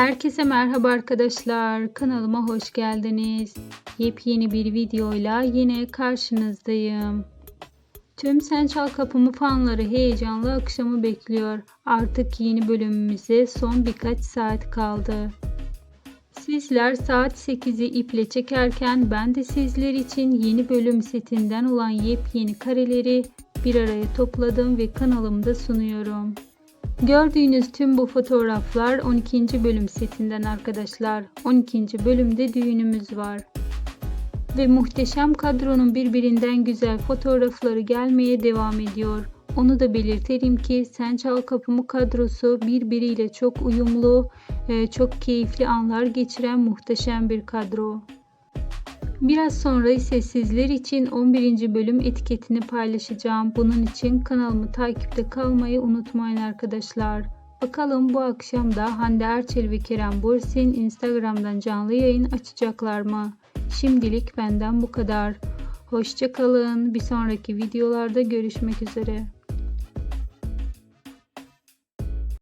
Herkese merhaba arkadaşlar. Kanalıma hoş geldiniz. Yepyeni bir videoyla yine karşınızdayım. Tüm Sen Çal Kapımı fanları heyecanla akşamı bekliyor. Artık yeni bölümümüze son birkaç saat kaldı. Sizler saat 8'i iple çekerken ben de sizler için yeni bölüm setinden olan yepyeni kareleri bir araya topladım ve kanalımda sunuyorum. Gördüğünüz tüm bu fotoğraflar 12. bölüm setinden arkadaşlar. 12. bölümde düğünümüz var. Ve muhteşem kadronun birbirinden güzel fotoğrafları gelmeye devam ediyor. Onu da belirtelim ki Sen Çal Kapımı kadrosu birbiriyle çok uyumlu, e, çok keyifli anlar geçiren muhteşem bir kadro. Biraz sonra ise sizler için 11. bölüm etiketini paylaşacağım. Bunun için kanalımı takipte kalmayı unutmayın arkadaşlar. Bakalım bu akşam da Hande Erçel ve Kerem Bürsin Instagram'dan canlı yayın açacaklar mı? Şimdilik benden bu kadar. Hoşçakalın. Bir sonraki videolarda görüşmek üzere.